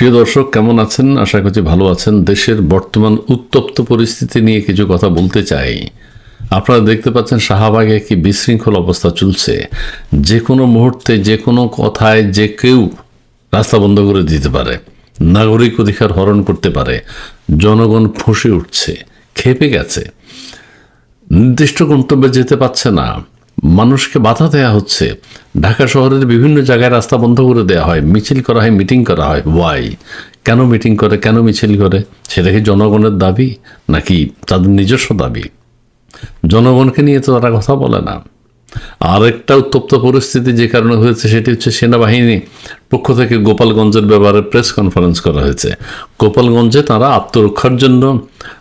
প্রিয় দর্শক, কেমন আছেন? আশা করছি ভালো আছেন। দেশের বর্তমান উত্তপ্ত পরিস্থিতি নিয়ে কিছু কথা বলতে চাই। আপনারা দেখতে পাচ্ছেন শাহবাগে কি বিশৃঙ্খল অবস্থা চলছে। যে কোনো মুহূর্তে, যে কোনো কথায়, যে কেউ রাস্তা বন্ধ করে দিতে পারে। নাগরিক অধিকার হরণ করতে পারে। জনগণ ফুঁসে উঠছে খেপে গেছে। নির্দিষ্ট গন্তব্যে যেতে পারছে না। মানুষকে বাধা দেওয়া হচ্ছে। ঢাকা শহরের বিভিন্ন জায়গায় রাস্তা বন্ধ করে দেওয়া হয়, মিছিল করা হয়, মিটিং করা হয়। ওয়াই কেন মিটিং করে, কেন মিছিল করে? সেটা কি জনগণের দাবি নাকি তাদের নিজস্ব দাবি? জনগণকে নিয়ে তো তারা কথা বলে না। আরেকটা উত্তপ্ত পরিস্থিতি যে কারণে হয়েছে সেটি হচ্ছে সেনাবাহিনী পক্ষ থেকে গোপালগঞ্জের ব্যাপারে প্রেস কনফারেন্স করা হয়েছে। গোপালগঞ্জে তারা আত্মরক্ষার জন্য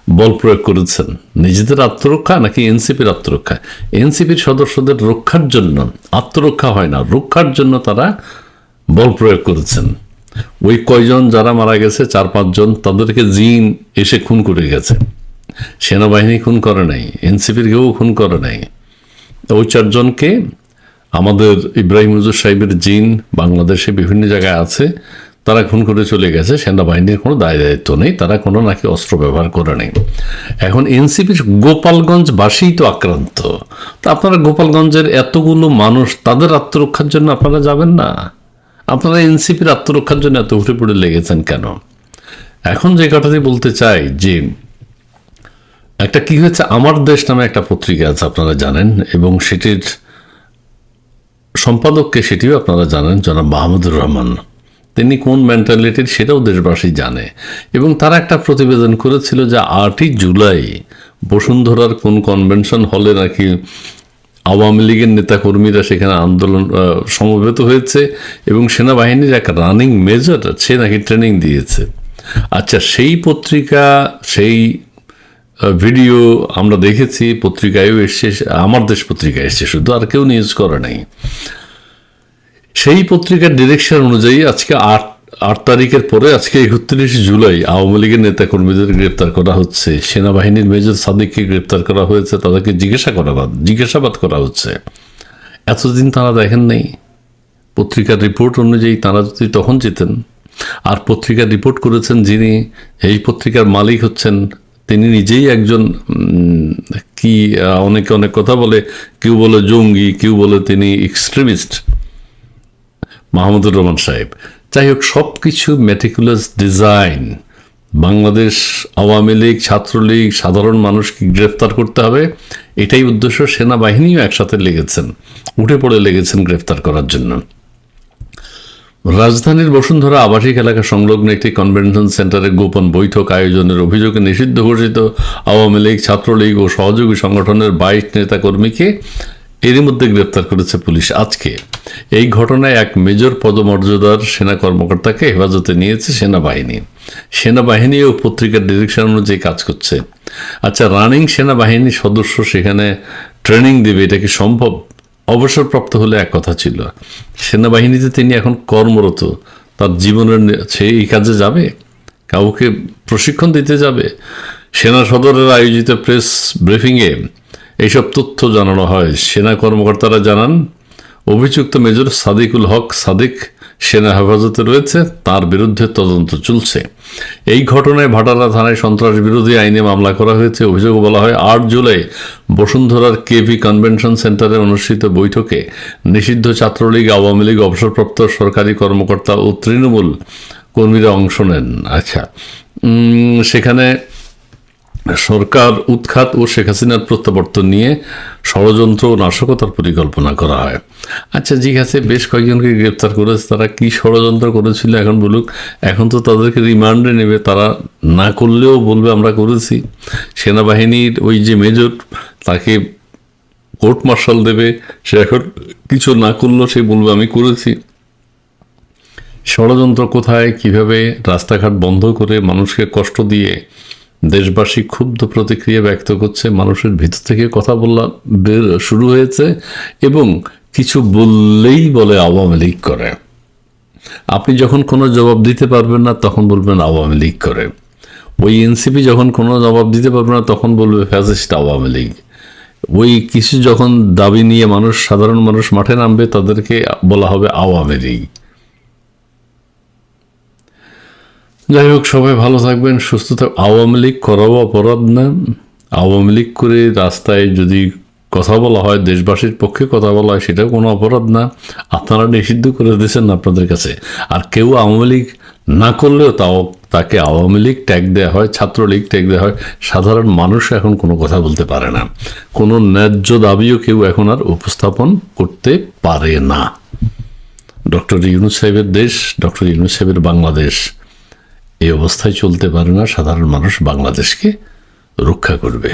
বল প্রয়োগ করেছেন। নিজেদের আত্মরক্ষা নাকি এনসিপির আত্মরক্ষা? এনসিপির সদস্যদের রক্ষার জন্য, আত্মরক্ষা হয় না, রক্ষার জন্য তারা বল প্রয়োগ করেছেন। ওই কয়জন যারা মারা গেছে, চার পাঁচজন, তাদেরকে জিন এসে খুন করে গেছে। সেনাবাহিনী খুন করে নাই, এনসিপির কেউ খুন করে নাই। ওই চারজনকে আমাদের ইব্রাহিম হুজুর সাহেবের জিন বাংলাদেশে বিভিন্ন জায়গায় আছে, তারা খুন করে চলে গেছে, সেনাবাহিনীর কোনো দায় দায়িত্ব নেই, তারা কোনো নাকি অস্ত্র ব্যবহার করে নেই। এখন এনসিপির গোপালগঞ্জবাসী তো আক্রান্ত। তা আপনারা গোপালগঞ্জের এতগুলো মানুষ তাদের আত্মরক্ষার জন্য আপনারা যাবেন না? আপনারা এনসিপির আত্মরক্ষার জন্য এত উঠে পড়ে লেগেছেন কেন? এখন যে কথাটি বলতে চাই, যে একটা কি হয়েছে? আমার দেশ নামে একটা পত্রিকা আছে, আপনারা জানেন, এবং সেটির সম্পাদককে সেটিও আপনারা জানেন, জনাব মাহমুদুর রহমান। তিনি কোন মেন্টালিটির সেটাও দেশবাসী জানে। এবং তারা একটা প্রতিবেদন করেছিল যে আটই জুলাই বসুন্ধরার কোন কনভেনশন হলে নাকি আওয়ামী লীগের নেতাকর্মীরা সেখানে আন্দোলন সমবেত হয়েছে, এবং সেনাবাহিনীর এক রানিং মেজর সে নাকি ট্রেনিং দিয়েছে। আচ্ছা সেই পত্রিকা, সেই ভিডিও আমরা দেখেছি, পত্রিকায়ও এসছে, আমার দেশ পত্রিকায় এসছে শুধু, আর কেউ নিউজ করে নাই। সেই পত্রিকার ডিরেকশন অনুযায়ী আজকে আট আট তারিখের পরে, আজকে একত্রিশ জুলাই, আওয়ামী লীগের নেতাকর্মীদের গ্রেপ্তার করা হচ্ছে, সেনাবাহিনীর মেজর সাদিককে গ্রেপ্তার করা হয়েছে, তাদেরকে জিজ্ঞাসা করা জিজ্ঞাসাবাদ করা হচ্ছে। এতদিন তারা দেখেন নাই। পত্রিকার রিপোর্ট অনুযায়ী তারা যদি তখন যেতেন, আর পত্রিকার রিপোর্ট করেছেন যিনি, এই পত্রিকার মালিক হচ্ছেন তিনি নিজেই একজন কি অনেকে অনেক কথা বলে, কেউ বলে জঙ্গি, কেউ বলে তিনি এক্সট্রিমিস্ট মাহমুদুর রহমান সাহেব। যাই হোক সব কিছু মেটিকুলাস ডিজাইন বাংলাদেশ আওয়ামী লীগ, ছাত্রলীগ, সাধারণ মানুষকে গ্রেফতার করতে হবে। এটাই উদ্দেশ্য, সেনাবাহিনীও একসাথে লেগেছেন, উঠে পড়ে লেগেছেন গ্রেফতার করার জন্য। রাজধানীর বসুন্ধরা আবাসিক এলাকা সংলগ্ন একটি কনভেনশন সেন্টারে গোপন বৈঠক আয়োজনের অভিযোগে নিষিদ্ধ ঘোষিত আওয়ামী লীগ, ছাত্রলীগ ও সহযোগী সংগঠনের বাইশ নেতাকর্মীকে এরই মধ্যে গ্রেপ্তার করেছে পুলিশ। আজকে এই ঘটনায় এক মেজর পদমর্যাদার সেনা কর্মকর্তাকে হেফাজতে নিয়েছে সেনাবাহিনী। সেনাবাহিনী ও পত্রিকার ডিরেকশন অনুযায়ী কাজ করছে। আচ্ছা রানিং সেনাবাহিনী সদস্য সেখানে ট্রেনিং দেবে, এটা কি সম্ভব? অবসরপ্রাপ্ত হলে এক কথা ছিল। সেনাবাহিনীতে তিনি এখন কর্মরত। তার জীবনের সে এই কাজে যাবে? কাউকে প্রশিক্ষণ দিতে যাবে? সেনা সদরের আয়োজিত প্রেস ব্রিফিংয়ে এইসব তথ্য জানানো হয়। সেনা কর্মকর্তারা জানান, অভিযুক্ত মেজর সাদিকুল হক সাদিক সেনা হেফাজতে রয়েছে, তার বিরুদ্ধে তদন্ত চলছে। এই ঘটনায় ভাটারা থানায় সন্ত্রাস বিরোধী আইনে মামলা করা হয়েছে। অভিযোগ বলা হয়, আট জুলাই বসুন্ধরার কেভি কনভেনশন সেন্টারে অনুষ্ঠিত বৈঠকে নিষিদ্ধ ছাত্রলীগ, আওয়ামী লীগ, অবসরপ্রাপ্ত সরকারি কর্মকর্তা ও তৃণমূল কর্মীরা অংশ নেন। আচ্ছা সেখানে সরকার উৎখাত ও শেখ হাসিনার প্রত্যাবর্তন নিয়ে ষড়যন্ত্র ও নাশকতার পরিকল্পনা করা হয়। আচ্ছা ঠিক আছে বেশ কয়েকজনকে গ্রেপ্তার করেছে, তারা কি ষড়যন্ত্র করেছিল এখন বলুক? এখন তো তাদেরকে রিমান্ডে নেবে, তারা না করলেও বলবে আমরা করেছি। সেনাবাহিনীর ওই যে মেজর, তাকে কোর্ট মার্শাল দেবে, সে এখন কিছু না করলেও সে বলবে আমি করেছি। ষড়যন্ত্র কোথায়, কীভাবে রাস্তাঘাট বন্ধ করে মানুষকে কষ্ট দিয়ে দেশবাসী ক্ষুব্ধ প্রতিক্রিয়া ব্যক্ত করছে, মানুষের ভিতর থেকে কথা বলা বের শুরু হয়েছে এবং কিছু বললেই বলে আওয়ামী লীগ করে। আপনি যখন কোনো জবাব দিতে পারবেন না, তখন বলবেন আওয়ামী লীগ করে। ওই এনসিপি যখন কোনো জবাব দিতে পারবে না, তখন বলবে ফ্যাসিস্ট আওয়ামী লীগ। ওই কিছু যখন দাবি নিয়ে মানুষ, সাধারণ মানুষ মাঠে নামবে, তাদেরকে বলা হবে আওয়ামী লীগ। যাই হোক, সবাই ভালো থাকবেন, সুস্থ থাক আওয়ামী লীগ করাও অপরাধ না। আওয়ামী লীগ করে রাস্তায় যদি কথা বলা হয়, দেশবাসীর পক্ষে কথা বলা হয়, সেটাও কোনো অপরাধ না। আপনারা নিষিদ্ধ করে দিয়েছেন আপনাদের কাছে। আর কেউ আওয়ামী লীগ না করলেও তাও তাকে আওয়ামী লীগ ট্যাগ দেওয়া হয়, ছাত্রলীগ ট্যাগ দেওয়া হয়। সাধারণ মানুষ এখন কোনো কথা বলতে পারে না। কোনো ন্যায্য দাবিও কেউ এখন আর উপস্থাপন করতে পারে না। ডক্টর ইউনুস সাহেবের দেশ, ডক্টর ইউনুস সাহেবের বাংলাদেশ। এই অবস্থায় চলতে পারে না সাধারণ মানুষ বাংলাদেশকে রক্ষা করবে।